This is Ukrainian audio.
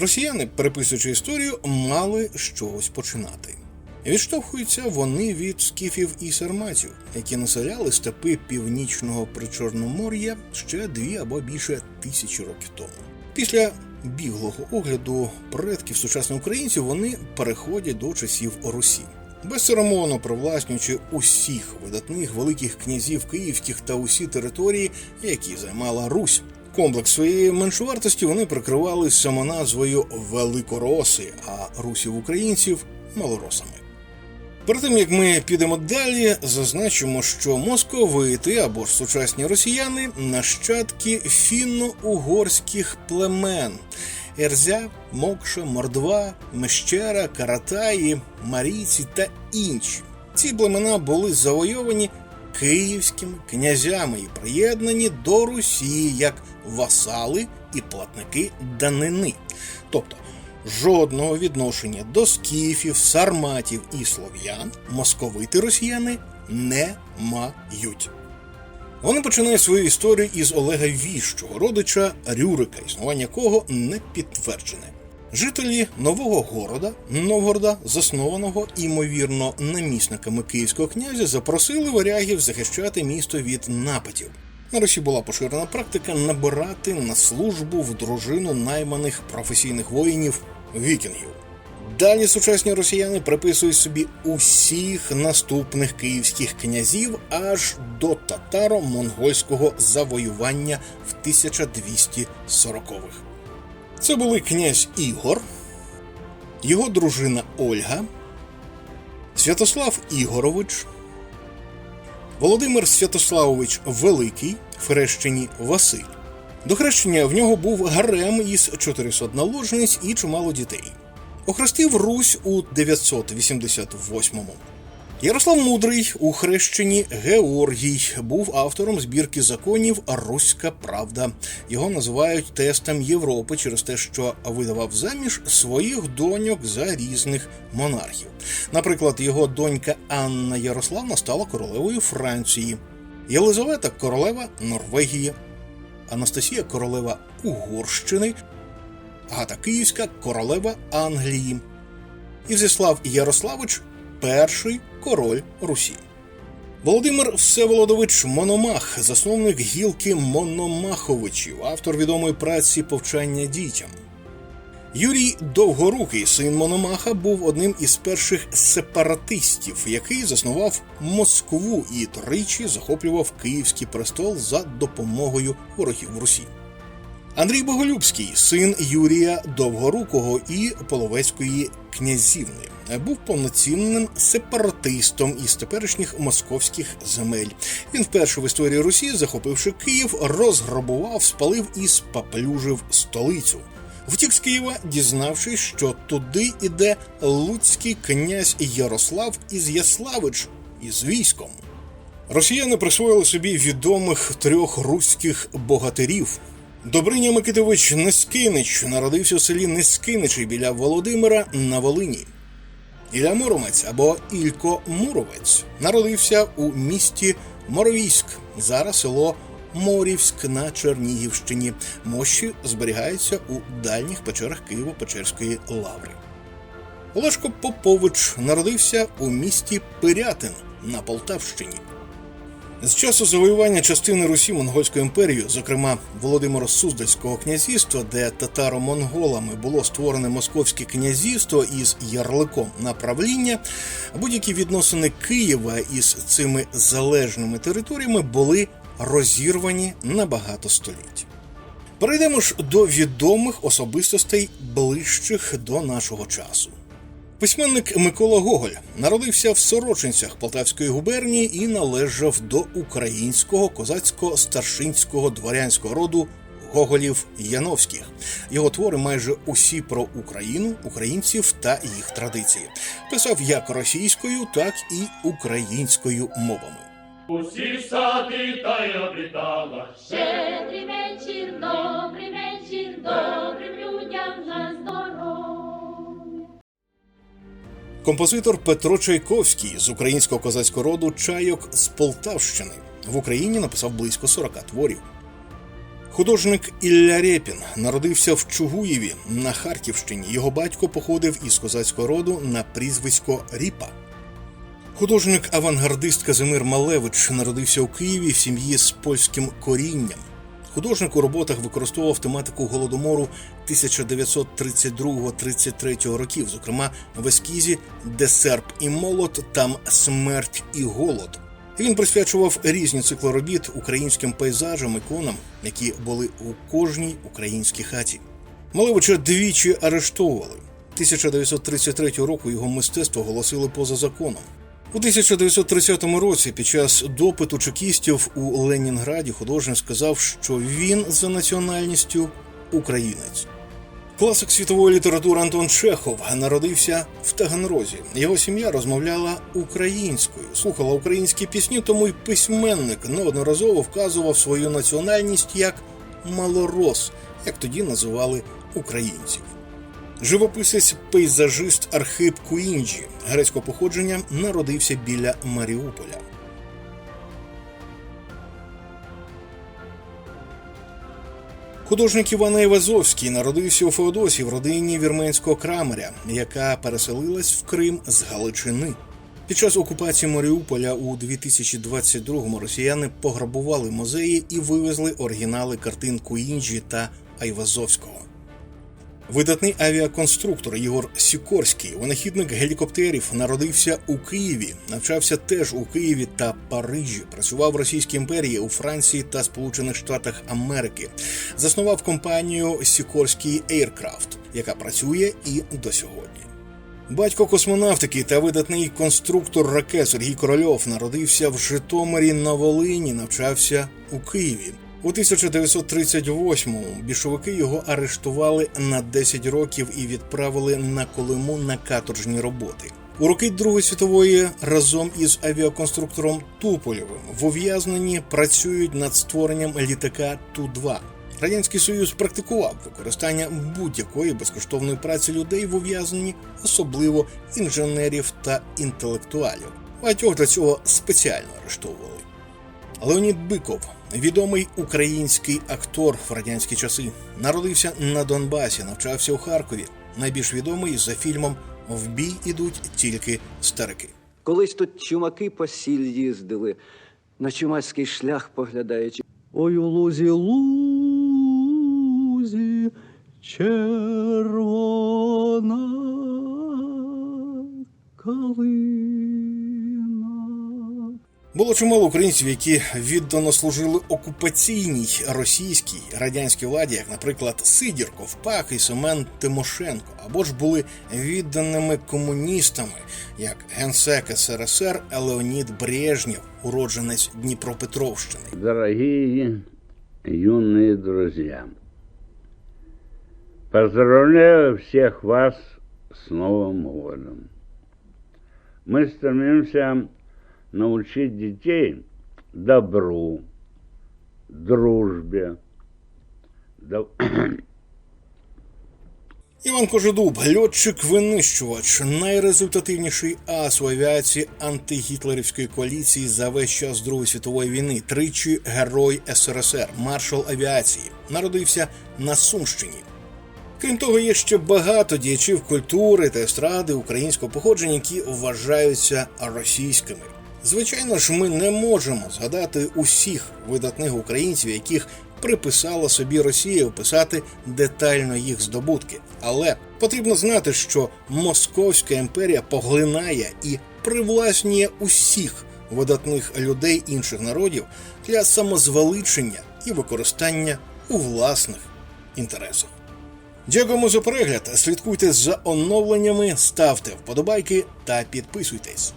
Росіяни, переписуючи історію, мали чогось починати. Відштовхуються вони від скіфів і сарматів, які населяли степи північного причорномор'я ще дві або більше тисячі років тому. Після біглого огляду предків сучасних українців вони переходять до часів Русі. Безцеремонно привласнюючи усіх видатних великих князів київських та усі території, які займала Русь. Комплекс своєї меншовартості вони прикривали самоназвою Великороси, а русів українців малоросами. Перед тим як ми підемо далі, зазначимо, що московити або ж сучасні росіяни нащадки фінно-угорських племен Ерзя, Мокша, Мордва, Мещера, Каратаї, Марійці та інші. Ці племена були завойовані київськими князями і приєднані до Русі як васали і платники данини. Тобто жодного відношення до скіфів, сарматів і слов'ян московити росіяни не мають. Вони починають свою історію із Олега Віщого, родича Рюрика, існування якого не підтверджене. Жителі нового города Новгорода, заснованого імовірно намісниками київського князя, запросили варягів захищати місто від нападів. На Русі була поширена практика набирати на службу в дружину найманих професійних воїнів вікінгів. Далі сучасні росіяни приписують собі усіх наступних київських князів аж до татаро-монгольського завоювання в 1240-х. Це були князь Ігор, його дружина Ольга, Святослав Ігорович, Володимир Святославович Великий в хрещенні Василь. До хрещення в нього був гарем із 400 наложниць і чимало дітей. Охрестив Русь у 988-му. Ярослав Мудрий у хрещенні Георгій був автором збірки законів Руська Правда. Його називають тестом Європи через те, що видавав заміж своїх доньок за різних монархів. Наприклад, його донька Анна Ярославна стала королевою Франції, Єлизавета королева Норвегії, Анастасія королева Угорщини, Агата Київська королева Англії. Ізяслав Ярославич перший король Русі. Володимир Всеволодович Мономах, засновник гілки Мономаховичів, автор відомої праці Повчання дітям. Юрій Довгорукий, син Мономаха, був одним із перших сепаратистів, який заснував Москву і тричі захоплював Київський престол за допомогою ворогів Русі. Андрій Боголюбський, син Юрія Довгорукого і Половецької князівни, був повноцінним сепаратистом із теперішніх московських земель. Він вперше в історії Русі, захопивши Київ, розграбував, спалив і спаплюжив столицю. Втік з Києва, дізнавшись, що туди іде луцький князь Ярослав Ізяславич із військом. Росіяни присвоїли собі відомих трьох руських богатирів. Добриня Микитович Нескинич народився в селі Нескиничі біля Володимира на Волині. Ілля Муромець або Ілько Муровець народився у місті Моровійськ, зараз село Морівськ на Чернігівщині. Мощі зберігаються у дальніх печерах Києво-Печерської лаври. Олешко Попович народився у місті Пирятин на Полтавщині. З часу завоювання частини Русі монгольською імперією, зокрема Володимира Суздальського князівства, де татаро-монголами було створене московське князівство із ярликом на правління, будь-які відносини Києва із цими залежними територіями були розірвані на багато століть. Перейдемо ж до відомих особистостей ближчих до нашого часу. Письменник Микола Гоголь народився в Сорочинцях Полтавської губернії і належав до українського козацько-старшинського дворянського роду Гоголів Яновських. Його твори майже усі про Україну, українців та їх традиції. Писав як російською, так і українською мовами. Усі сади та й обітала, Щедрий вечір, добрий вечір, добрим Композитор Петро Чайковський з українського козацького роду чайок з Полтавщини в Україні написав близько 40 творів. Художник Ілля Рєпін народився в Чугуєві на Харківщині. Його батько походив із козацького роду на прізвисько Ріпа. Художник-авангардист Казимир Малевич народився у Києві в сім'ї з польським корінням. Художник у роботах використовував тематику голодомору 1932-33 років, зокрема в ескізі Де серп і молот, там смерть і голод. Він присвячував різні цикли робіт українським пейзажам, іконам, які були у кожній українській хаті. Малевича двічі арештовували. 1933 року його мистецтво оголосили поза законом. У 1930 році під час допиту чекістів у Ленінграді художник сказав, що він за національністю українець. Класик світової літератури Антон Чехов народився в Таганрозі. Його сім'я розмовляла українською, слухала українські пісні, тому й письменник неодноразово вказував свою національність як малорос, як тоді називали українців. Живописець пейзажист Архип Куінджі грецького походження народився біля Маріуполя. Художник Іван Івазовський народився у Феодосі в родині вірменського крамаря, яка переселилась в Крим з Галичини. Під час окупації Маріуполя у 2022-му росіяни пограбували музеї і вивезли оригінали картин Куінджі та Айвазовського. Видатний авіаконструктор Єгор Сікорський, винахідник гелікоптерів, народився у Києві, навчався теж у Києві та Парижі. Працював в Російській імперії у Франції та Сполучених Штатах Америки. Заснував компанію Сікорський Aircraft, яка працює і до сьогодні. Батько космонавтики та видатний конструктор ракет Сергій Корольов народився в Житомирі на Волині, навчався у Києві. У 1938-му більшовики його арештували на 10 років і відправили на Колиму на каторжні роботи. У роки Другої світової разом із авіаконструктором Туполєвим в ув'язненні працюють над створенням літака Ту-2. Радянський Союз практикував використання будь-якої безкоштовної праці людей в ув'язненні, особливо інженерів та інтелектуалів. Багатьох для цього спеціально арештовували. Леонід Биков, відомий український актор в радянські часи, народився на Донбасі, навчався у Харкові. Найбільш відомий за фільмом В бій ідуть тільки старики. Колись тут чумаки по сіль їздили, на чумацький шлях поглядаючи. Ой у лузі лузі червона калина. Було чимало українців, які віддано служили окупаційній російській радянській владі, як, наприклад, Сидірков, Пак і Семен Тимошенко, або ж були відданими комуністами, як генсек СРСР Леонід Брежнєв, уродженець Дніпропетровщини. Дорогие юные друзья, поздравляю всех вас с Новым годом. Мы стремимся научить детей добру, дружбе, до- Іван Кожедуб, льотчик-винищувач, найрезультативніший ас у авіації антигітлерівської коаліції за весь час Другої світової війни, тричі герой СРСР, маршал авіації, народився на Сумщині. Крім того, є ще багато діячів культури та естради українського походження, які вважаються російськими. Звичайно ж, ми не можемо згадати усіх видатних українців, яких приписала собі Росія описати детально їх здобутки. Але потрібно знати, що Московська імперія поглинає і привласнює усіх видатних людей інших народів для самозвеличення і використання у власних інтересах. Дякуємо за перегляд. Слідкуйте за оновленнями, ставте вподобайки та підписуйтесь.